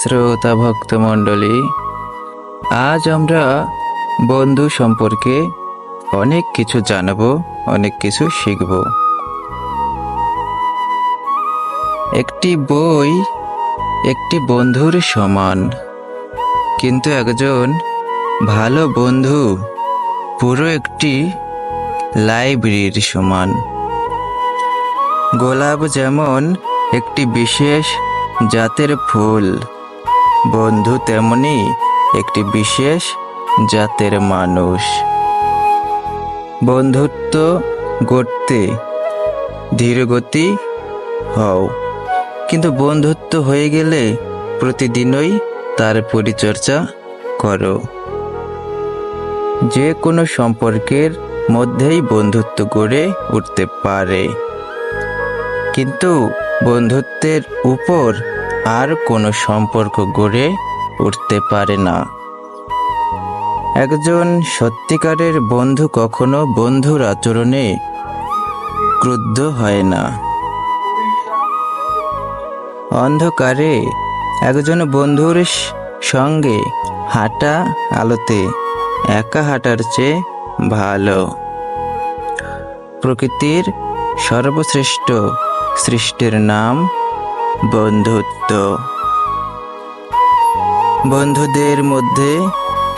শ্রোতা ভক্তমণ্ডলী আজ আমরা বন্ধু সম্পর্কে অনেক কিছু জানব, অনেক কিছু শিখব। একটি বই একটি বন্ধুর সমান, কিন্তু একজন ভালো বন্ধু পুরো একটি লাইব্রেরির সমান। গোলাপ যেমন একটি বিশেষ জাতের ফুল বন্ধু তেমনি একটি বিশেষ জাতের মানুষ। বন্ধুত্ব গড়তে ধীরগতি হও। কিন্তু বন্ধুত্ব হয়ে গেলে প্রতিদিনই তার পরিচর্যা করো। যে কোনো সম্পর্কের মধ্যেই বন্ধুত্ব গড়ে উঠতে পারে। কিন্তু বন্ধুত্বের উপর আর কোনো সম্পর্ক গড়ে উঠতে পারে না। একজন সত্যিকারের বন্ধু কখনো বন্ধুর আচরণে ক্রুদ্ধ হয় না। অন্ধকারে একজন বন্ধুর সঙ্গে হাঁটা আলোতে একা হাঁটার চেয়ে ভালো। প্রকৃতির সর্বশ্রেষ্ঠ সৃষ্টির নাম বন্ধুত্ব। বন্ধুদের মধ্যে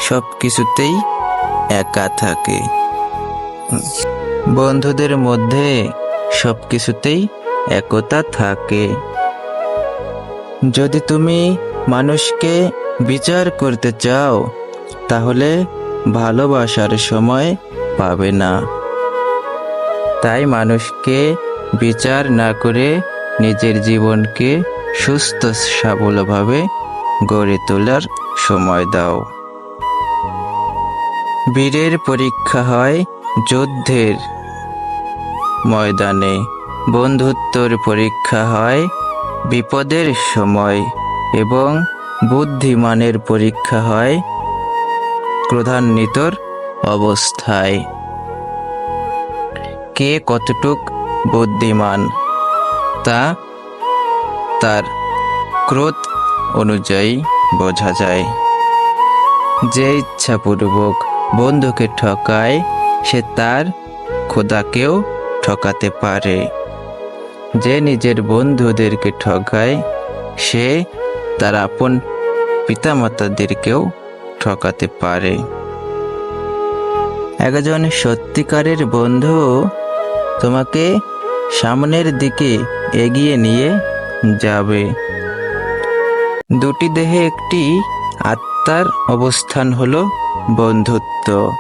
সব কিছুতেই একা থাকে। বন্ধুদের মধ্যে সব কিছুতেই একতা থাকে। যদি তুমি মানুষকে বিচার করতে চাও, তাহলে ভালোবাসার সময় পাবে না। তাই মানুষকে বিচার না করে নিজের জীবনকে সুস্থ, সাবলভাবে গড়ে তোলার সময় দাও। বীরের পরীক্ষা হয় যুদ্ধের ময়দানে। বন্ধুত্বর পরীক্ষা হয় বিপদের সময় এবং বুদ্ধিমানের পরীক্ষা হয় ক্রধান্বিতর অবস্থায়। কে কতটুক বুদ্ধিমান? তা তার ক্রোধ অনুযায়ী বোঝা যায়। যে ইচ্ছাপূর্বক বন্ধুকে ঠকায়, সে তার খোদাকেও ঠকাতে পারে। যে নিজের বন্ধুদেরকে ঠকায়, সে তার আপন পিতামাতাদেরকেও ঠকাতে পারে। একজন সত্যিকারের বন্ধু তোমাকে সামনের দিকে এগিয়ে নিয়ে যাবে। দুটি দেহে একটি আত্মার অবস্থান হলো বন্ধুত্ব।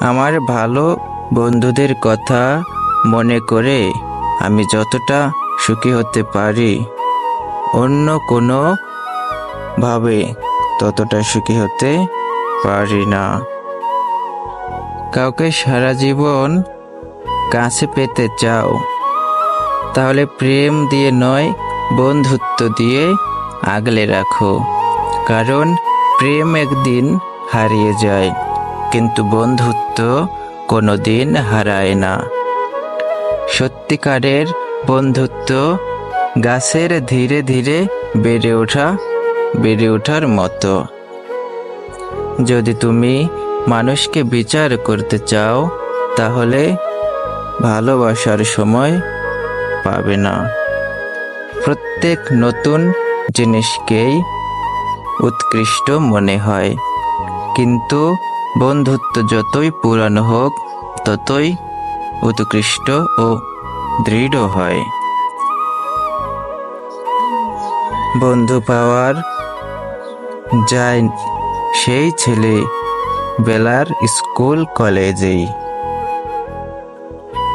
আমার ভালো বন্ধুদের কথা মনে করে আমি যতটা সুখী হতে পারি, অন্য কোনো ভাবে ততটা সুখী হতে পারি না। কাউকে সারা জীবন কাছে পেতে চাও তাহলে প্রেম দিয়ে নয়, বন্ধুত্ব দিয়ে আগলে রাখো। কারণ প্রেম একদিন হারিয়ে যায়, কিন্তু বন্ধুত্ব কোনো দিন হারায় না। সত্যিকারের বন্ধুত্ব গাছের ধীরে ধীরে বেড়ে ওঠা, বেড়ে ওঠার মতো। যদি তুমি মানুষকে বিচার করতে চাও, তাহলে ভালোবাসার সময় পাবে না। প্রত্যেক নতুন জিনিসকেই উৎকৃষ্ট মনে হয়। কিন্তু বন্ধুত্ব যতই পুরানো হোক, ততই উৎকৃষ্ট ও দৃঢ় হয়। বন্ধু পাওয়ার যায় সেই ছেলে বেলার স্কুল কলেজেই।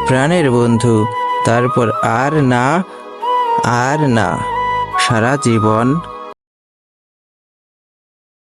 প্রাণের বন্ধু তারপর আর না আর না সারা জীবন